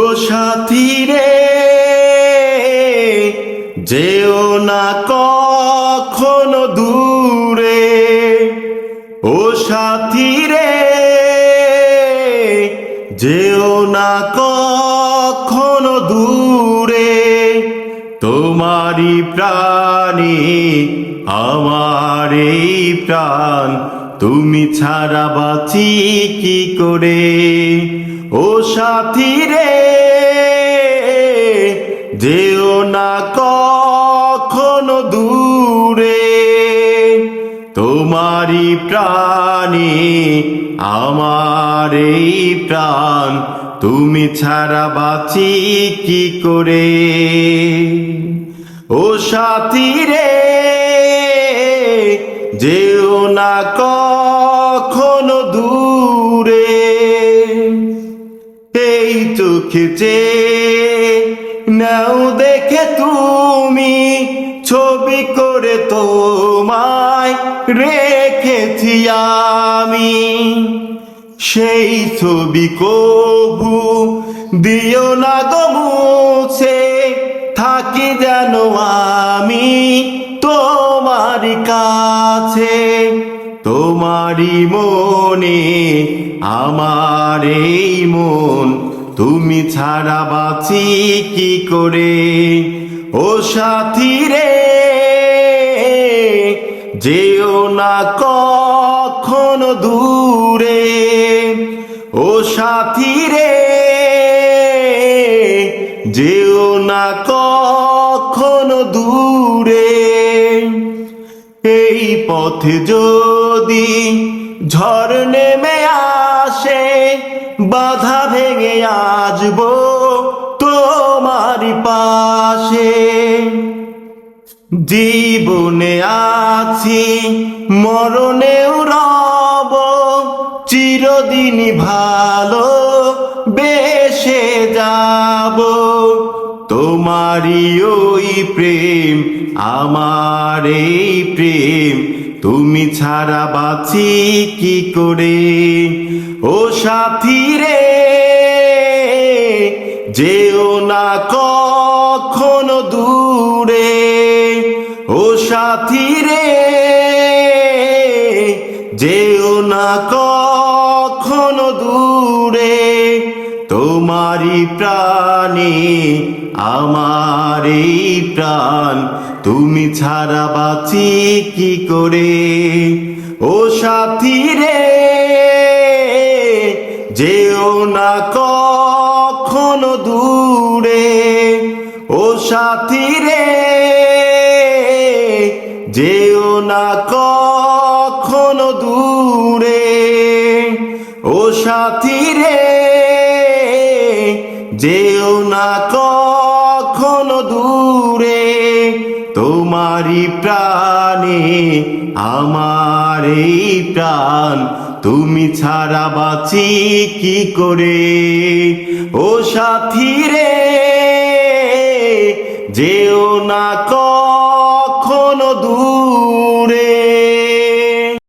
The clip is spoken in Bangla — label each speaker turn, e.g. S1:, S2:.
S1: ও সাথী যেও না কখনো দূরে। ও সাথী রে যেও না কখনো দূরে। তোমারই প্রাণী আমার প্রাণ তুমি ছাড়া বাঁচি কি করে? ও সাথী রে যেও না কখনো দূরে। তোমারই প্রাণী, আমার এই প্রাণ, তুমি ছাড়া বাঁচি কি করে? ও সাথী রে যেও না কখনো চোখে চেয়ে নাও দেখে তুমি, ছবি করে তোমায় রেখেছি আমি। সেই ছবি কবু দিও না গো মুছে, থাকি যেন আমি তোমার কাছে। তোমারই মনে আমার এই মন তুমি ছাড়া বাঁচি কি করে? ও সাথী রে যেও না কখনো দূরে। ও সাথী রে যেও না কখনো দূরে। এই পথে যদি ঝড় নেমে আসে, বাধা আসব তোমার পাশে। জীবনে আছি, মরণেও রব। চিরদিন ভালো বেশে যাব। তোমারই ওই প্রেম, আমার এই প্রেম। তুমি ছাড়া বাঁচি কি করে? ও সাথী রে যেও না কখনো দূরে, ও সাথী রে যেও না কখনো দূরে, তোমারই প্রাণী আমার এই প্রাণ। তুমি ছাড়া বাঁচি কি করে? ও সাথী রে যেও না কখনো দূরে, ও সাথী রে যেও না কখনো দূরে, ও সাথী রে যেও না কখনো দূরে, তোমারই প্রাণে আমার এই প্রাণ তুমি ছাড়া বাঁচি কি করে? ও সাথী রে যেও না কখনো